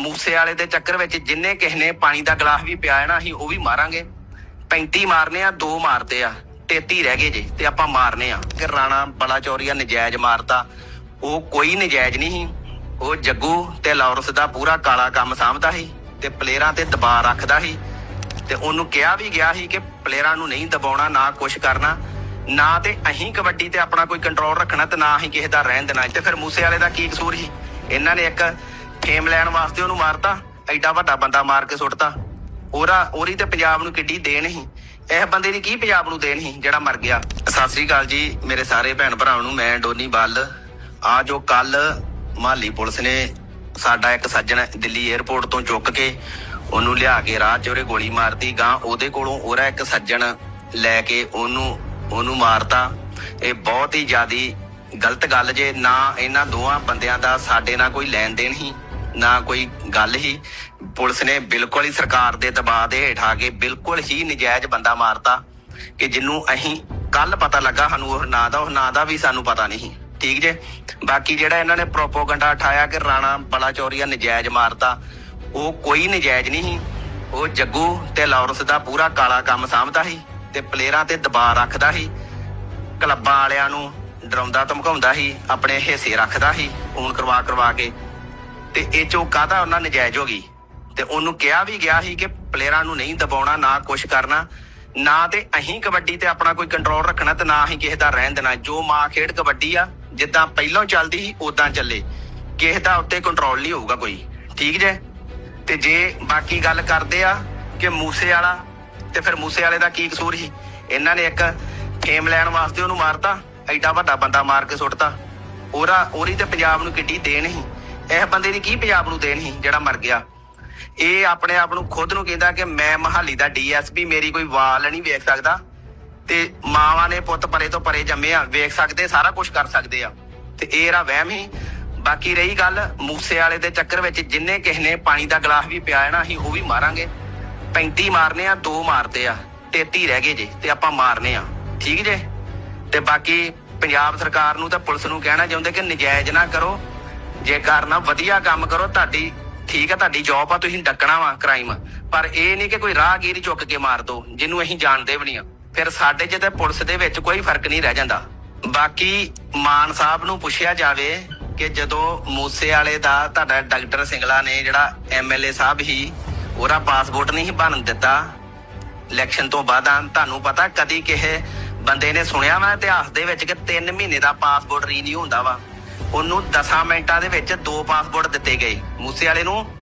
ਮੂਸੇ ਵਾਲੇ ਦੇ ਚੱਕਰ ਵਿੱਚ ਜਿੰਨੇ ਕਿਸੇ ਨੇ ਪਾਣੀ ਦਾ ਗਲਾਸ ਵੀ ਪਿਆ ਹੈ ਨਾ, ਅਸੀਂ ਉਹ ਵੀ ਮਾਰਾਂਗੇ। 35 ਮਾਰਨੇ ਆ, ਦੋ ਮਾਰਦੇ ਆ 33 ਰਹਿ ਗਏ ਜੇ, ਤੇ ਆਪਾਂ ਮਾਰਨੇ ਆ। ਕਿ ਰਾਣਾ ਬੜਾ ਚੌਰੀਆ ਨਜਾਇਜ਼ ਮਾਰਤਾ ਉਹ ਕੋਈ ਨਜਾਇਜ਼ ਨਹੀਂ ਸੀ। ਉਹ ਜੱਗੂ ਤੇ ਲਾਰੈਂਸ ਦਾ ਪੂਰਾ ਕਾਲਾ ਕੰਮ ਸਾਂਭਦਾ ਸੀ ਤੇ ਪਲੇਅਰਾਂ ਤੇ ਦਬਾਅ ਰੱਖਦਾ ਸੀ। ਤੇ ਉਹਨੂੰ ਕਿਹਾ ਵੀ ਗਿਆ ਸੀ ਕਿ ਪਲੇਅਰਾਂ ਨੂੰ ਨਹੀਂ ਦਬਾਉਣਾ, ਨਾ ਕੁਛ ਕਰਨਾ। ਨਾ ਤੇ ਅਹੀਂ ਕਬੱਡੀ ਤੇ ਆਪਣਾ ਕੋਈ ਕੰਟਰੋਲ ਰੱਖਣਾ ਤੇ ਨਾ ਅਸੀਂ ਕਿਸੇ ਦਾ ਰਹਿਣ ਦੇਣਾ। ਤੇ ਫਿਰ ਮੂਸੇ ਵਾਲੇ ਦਾ ਕੀ ਕਸੂਰ ਸੀ? ਇਹਨਾਂ ਨੇ ਇੱਕ ਫੇਮ ਲੈਣ ਵਾਸਤੇ ਉਹਨੂੰ ਮਾਰਤਾ, ਐਡਾ ਵੱਡਾ ਬੰਦਾ ਮਾਰ ਕੇ ਸੁੱਟਤਾ। ਉਹਦਾ, ਉਹਦੀ ਤੇ ਪੰਜਾਬ ਨੂੰ ਕਿੱਡੀ ਦੇਣ ਸੀ। ਇਹ ਬੰਦੇ ਦੀ ਕੀ ਪੰਜਾਬ ਨੂੰ ਦੇਣ ਸੀ, ਜਿਹੜਾ ਮਰ ਗਿਆ? ਸਤਿ ਸ੍ਰੀ ਅਕਾਲ ਜੀ, ਮੇਰੇ ਸਾਰੇ ਭੈਣ ਭਰਾਵਾਂ ਨੂੰ, ਮੈਂ ਡੋਨੀ ਬੱਲ। ਆ ਜੋ ਕੱਲ ਮਾਲੀ ਪੁਲਿਸ ਨੇ ਸਾਡਾ ਇੱਕ ਸੱਜਣ ਦਿੱਲੀ 에ਅਰਪੋਰਟ ਤੋਂ ਚੁੱਕ ਕੇ ਉਹਨੂੰ ਲਿਆ ਕੇ ਰਾਹ 'ਚ ਉਹਦੇ ਗੋਲੀ ਮਾਰਤੀ ਗਾਂ ਉਹਦੇ ਕੋਲੋਂ ਉਹਦਾ ਇੱਕ ਸੱਜਣ ਲੈ ਕੇ ਉਹਨੂੰ ਉਹਨੂੰ ਮਾਰਤਾ। ਇਹ ਬਹੁਤ ਹੀ ਜ਼ਿਆਦੀ ਗਲਤ ਗੱਲ ਜੇ ਨਾ ਇਹਨਾਂ ਦੋਵਾਂ ਬੰਦਿਆਂ ਦਾ ਸਾਡੇ ਨਾਲ ਕੋਈ ਲੈਣ ਦੇਣ ਹੀ ਨਾ ਕੋਈ ਗੱਲ ਹੀ। ਪੁਲਿਸ ਨੇ ਬਿਲਕੁਲ ਹੀ ਸਰਕਾਰ ਦੇ ਦਬਾਅ ਦੇ ਹੇਠ ਆ ਕੇ ਬਿਲਕੁਲ ਹੀ ਨਜਾਇਜ਼ ਬੰਦਾ ਮਾਰਤਾ ਕਿ ਜਿਹਨੂੰ ਅਸੀਂ ਕੱਲ ਪਤਾ ਲੱਗਾ ਸਾਨੂੰ ਉਹ ਨਾਂ ਦਾ, ਉਹ ਨਾਂ ਦਾ ਵੀ ਸਾਨੂੰ ਪਤਾ ਨਹੀਂ। ਠੀਕ ਜੇ? ਬਾਕੀ ਜਿਹੜਾ ਇਹਨਾਂ ਨੇ ਪ੍ਰੋਪੋਗੰਡਾ ਉਠਾਇਆ ਕਿ ਰਾਣਾ ਬੜਾ ਚੌਰੀਆ ਨਜਾਇਜ਼ ਮਾਰਤਾ, ਉਹ ਕੋਈ ਨਜਾਇਜ਼ ਨਹੀਂ ਸੀ। ਉਹ ਜੱਗੂ ਤੇ ਲਾਰੈਂਸ ਦਾ ਪੂਰਾ ਕਾਲਾ ਕੰਮ ਸਾਂਭਦਾ ਸੀ ਤੇ ਪਲੇਅਰਾਂ ਤੇ ਦਬਾਅ ਰੱਖਦਾ ਸੀ। ਕਲੱਬਾਂ ਵਾਲਿਆਂ ਨੂੰ ਡਰਾਉਂਦਾ ਧਮਕਾਉਂਦਾ ਸੀ, ਆਪਣੇ ਹਿੱਸੇ ਰੱਖਦਾ ਸੀ ਫੋਨ ਕਰਵਾ ਕਰਵਾ ਕੇ। ਤੇ ਇਹ ਚੋਂ ਕਾਹਦਾ ਉਹਨਾਂ ਨਜਾਇਜ਼ ਹੋ ਗਈ? ਤੇ ਉਹਨੂੰ ਕਿਹਾ ਵੀ ਗਿਆ ਸੀ ਕਿ ਪਲੇਅਰਾਂ ਨੂੰ ਨਹੀਂ ਦਬਾਉਣਾ, ਨਾ ਕੁਛ ਕਰਨਾ, ਨਾ ਤੇ ਅਹੀਂ ਕਬੱਡੀ ਤੇ ਆਪਣਾ ਕੋਈ ਕੰਟਰੋਲ ਰੱਖਣਾ ਤੇ ਨਾ ਅਸੀਂ ਕਿਸੇ ਦਾ ਰਹਿਣ ਦੇਣਾ। ਜੋ ਮਾਂ ਖੇਡ ਕਬੱਡੀ ਆ, ਜਿੱਦਾਂ ਪਹਿਲਾਂ ਚੱਲਦੀ ਸੀ ਉਦਾਂ ਚੱਲੇ। ਕਿਸੇ ਦਾ ਉੱਤੇ ਕੰਟਰੋਲ ਨਹੀਂ ਹੋਊਗਾ ਕੋਈ। ਠੀਕ ਜੇ? ਤੇ ਜੇ ਬਾਕੀ ਗੱਲ ਕਰਦੇ ਆ ਕਿ ਮੂਸੇ ਵਾਲਾ, ਤੇ ਫਿਰ ਮੂਸੇ ਵਾਲੇ ਦਾ ਕੀ ਕਸੂਰ ਸੀ? ਇਹਨਾਂ ਨੇ ਇੱਕ ਫੇਮ ਲੈਣ ਵਾਸਤੇ ਉਹਨੂੰ ਮਾਰਤਾ, ਐਡਾ ਵੱਡਾ ਬੰਦਾ ਮਾਰ ਕੇ ਸੁੱਟਤਾ। ਉਹਦਾ ਉਹਦੀ ਤੇ ਪੰਜਾਬ ਨੂੰ ਕਿੱਡੀ ਦੇਣ ਸੀ। ਇਹ ਬੰਦੇ ਦੀ ਕੀ ਪੰਜਾਬ ਨੂੰ ਦੇਣ ਸੀ ਜਿਹੜਾ ਮਰ ਗਿਆ? ਇਹ ਆਪਣੇ ਆਪ ਨੂੰ ਖੁਦ ਨੂੰ ਕਹਿੰਦਾ ਕਿ ਮੈਂ ਮਹਾਲੀ ਦਾ ਡੀਐਸਪੀ, ਮੇਰੀ ਕੋਈ ਵਾਲ ਨਹੀਂ ਵੇਖ ਸਕਦਾ ਤੇ ਮਾਵਾਂ ਨੇ ਪੁੱਤ ਪਰੇ ਤੋਂ ਪਰੇ ਜੰਮੇ ਆ, ਵੇਖ ਸਕਦੇ, ਸਾਰਾ ਕੁਝ ਕਰ ਸਕਦੇ ਆ। ਤੇ ਇਹ ਇਹਦਾ ਵਹਿਮ ਹੀ ਬਾਕੀ ਰਹੀ ਗੱਲ, ਮੂਸੇ ਵਾਲੇ ਦੇ ਚੱਕਰ ਵਿੱਚ ਜਿੰਨੇ ਕਿਸੇ ਨੇ ਪਾਣੀ ਦਾ ਗਲਾਸ ਵੀ ਪਿਆ ਨਾ, ਅਸੀਂ ਉਹ ਵੀ ਮਾਰਾਂਗੇ। 35 ਮਾਰਨੇ ਆ, ਦੋ ਮਾਰਦੇ ਆ 33 ਰਹਿ ਗਏ ਜੇ, ਤੇ ਆਪਾਂ ਮਾਰਨੇ ਆ। ਠੀਕ ਜੇ? ਤੇ ਬਾਕੀ ਪੰਜਾਬ ਸਰਕਾਰ ਨੂੰ ਤਾਂ ਪੁਲਿਸ ਨੂੰ ਕਹਿਣਾ ਚਾਹੁੰਦੇ ਕਿ ਨਜਾਇਜ਼ ਨਾ ਕਰੋ। ਜੇ ਕਰਨਾ ਵਧੀਆ ਕੰਮ ਕਰੋ, ਤੁਹਾਡੀ ਠੀਕ ਆ, ਤੁਹਾਡੀ ਜੌਬ ਆ, ਤੁਸੀਂ ਡੱਕਣਾ ਵਾ ਕ੍ਰਾਈਮ ਪਰ ਇਹ ਨਹੀਂ ਕਿ ਕੋਈ ਰਾਹਗੀਰ ਚੁੱਕ ਕੇ ਮਾਰ ਦੋ, ਜਿਹਨੂੰ ਅਸੀਂ ਜਾਣਦੇ ਵੀ ਨਹੀਂ ਆ। ਫਿਰ ਸਾਡੇ ਚ ਪੁਲਿਸ ਦੇ ਵਿੱਚ ਕੋਈ ਫ਼ਰਕ ਨਹੀਂ ਰਹਿ ਜਾਂਦਾ। ਬਾਕੀ ਮਾਨ ਸਾਹਿਬ ਨੂੰ ਪੁੱਛਿਆ ਜਾਵੇ ਕਿ ਜਦੋਂ ਮੂਸੇ ਵਾਲੇ ਦਾ ਤੁਹਾਡਾ ਡਾਕਟਰ ਸਿੰਗਲਾ ਨੇ ਜਿਹੜਾ ਐਮਐਲਏ ਸਾਹਿਬ ਹੀ, ਉਹਦਾ ਪਾਸਪੋਰਟ ਨਹੀਂ ਬਣਨ ਦਿੱਤਾ ਇਲੈਕਸ਼ਨ ਤੋਂ ਬਾਅਦ ਤੁਹਾਨੂੰ ਪਤਾ ਕਦੀ ਕਿਸੇ ਬੰਦੇ ਨੇ ਸੁਣਿਆ ਵਾ ਇਤਿਹਾਸ ਦੇ ਵਿੱਚ ਕਿ 3 ਮਹੀਨੇ ਦਾ ਪਾਸਪੋਰਟ ਰੀਨਿਊ ਹੁੰਦਾ ਵਾ। ਉਹਨੂੰ 10 ਮਿੰਟਾਂ ਦੇ ਵਿੱਚ ਦੋ ਪਾਸਪੋਰਟ ਦਿੱਤੇ ਗਏ। ਮੂਸੇ ਵਾਲੇ ਨੂੰ